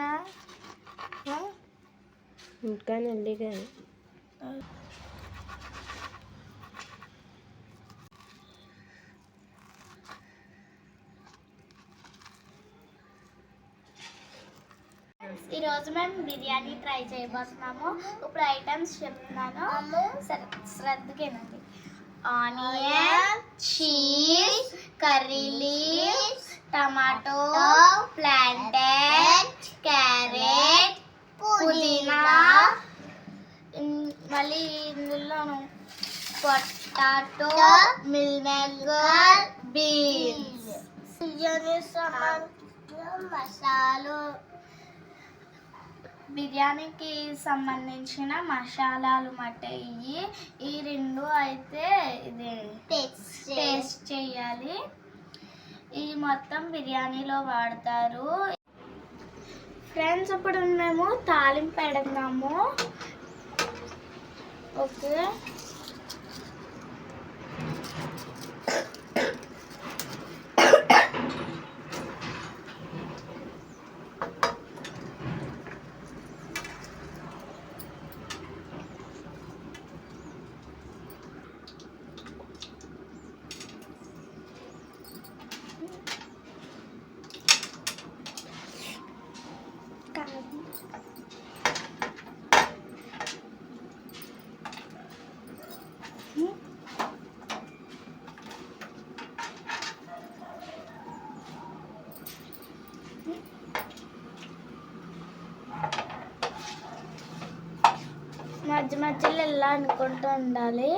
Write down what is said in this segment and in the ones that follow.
ఆ? ఇంకా ఈరోజు మేము బిర్యానీ ట్రై చేయబోతున్నాము. ఇప్పుడు ఐటమ్స్ చెప్తున్నాను. సరే శ్రద్ధకేనండి onion cheese curry leaves tomato plantain carrot పుదీనా మళ్ళీ ఇందులోను potato meal maker beans. Biryani మసాలు. బిర్యానీకి సంబంధించిన మసాలాలు మట్ట ఇవి ఈ రెండు అయితే ఇది టేస్ట్ చేయాలి. ఇది మొత్తం బిర్యానీలో వాడతారు. ఫ్రెండ్స్ ఇప్పుడు మేము తాలింపు పెడదాము. ఓకే. అనుకుంటూ ఉండాలి.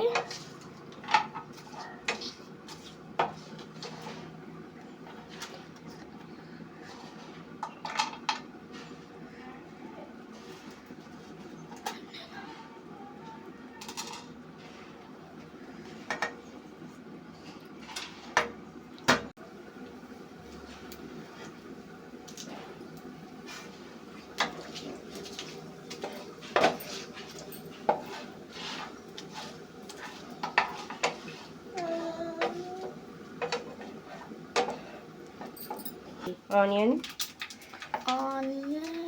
అనుకుంటూ ఉండాలి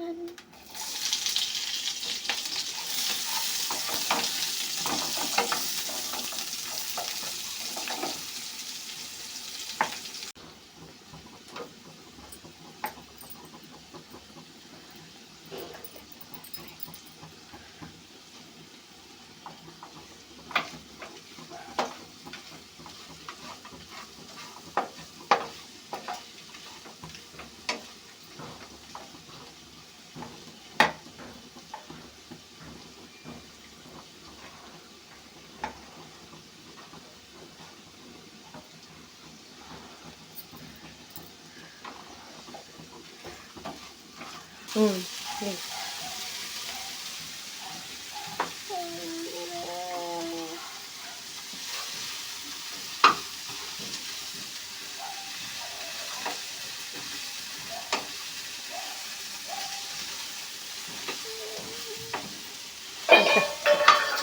ఆనియన్ ఆనియన్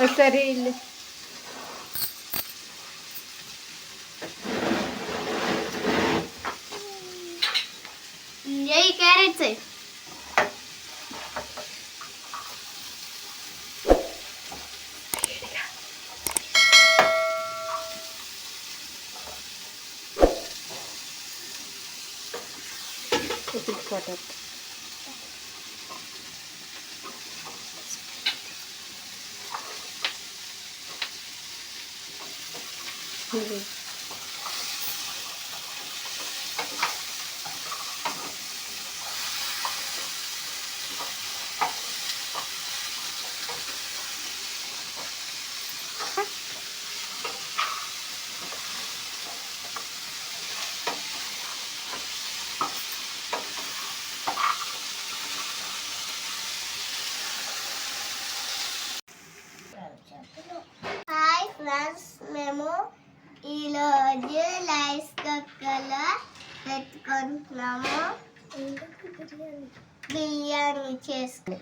ఒకసారి ఇల్లు cooking product. Mm-hmm. Hi friends మేము ఈరోజు లైస్ కక్కలో పెట్టుకుంటున్నాము. బిర్యానీ చేసుకుని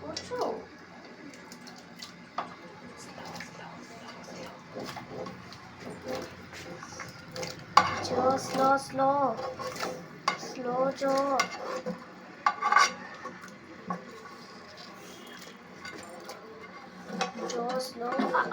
కూర్చో స్లో స్లో స్లో. చో Diyos, no? Ah.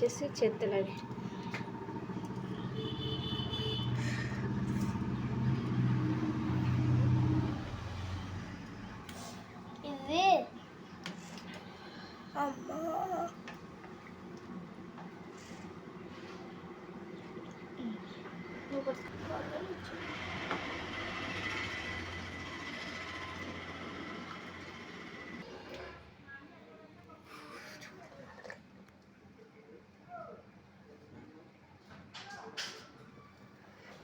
మధ్యలో ఇచ్చేసి చేతులని ఇది అమ్మా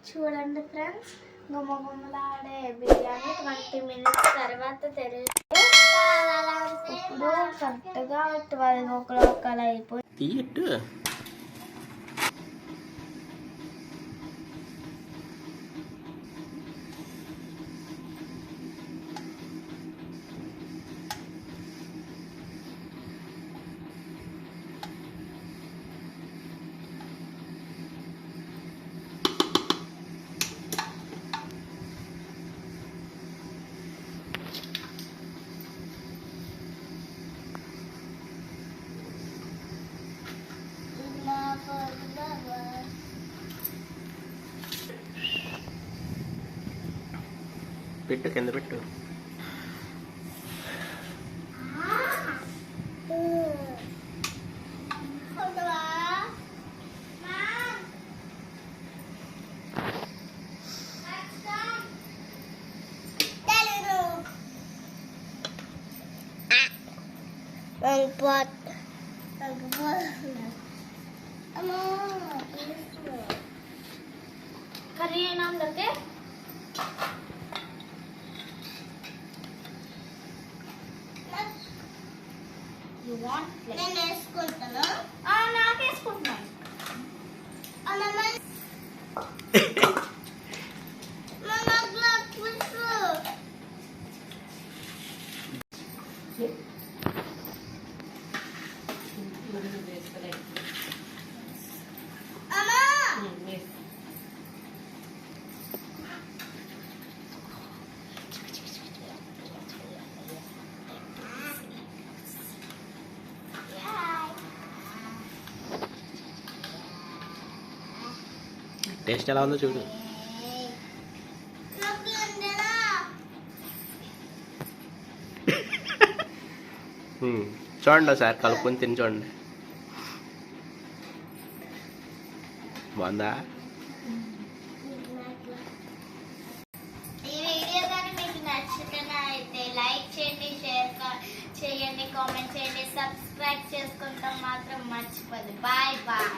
చూడండి ఫ్రెండ్స్. గుమ్మగుమ్మలాడే బిర్యానీ ట్వంటీ మినిట్స్ తర్వాత తెరిచి ఇప్పుడు కరెక్ట్గా ట్వెల్వ్ ఓ క్లాక్ అలా అయిపోయి పెట్టు కింద పెట్టు Lengkot. కర్రీ అయినా ఉండకే నేను టేస్ట్ ఎలా ఉందో చూడు. చూడండి ఒకసారి కలుపుకొని తిని చూడండి. బాగుందా? లైక్ చేయండి షేర్ చేయండి కామెంట్ చేయండి సబ్స్క్రైబ్ చేసుకుంటాం మాత్రం మర్చిపోదు బాయ్ బాయ్.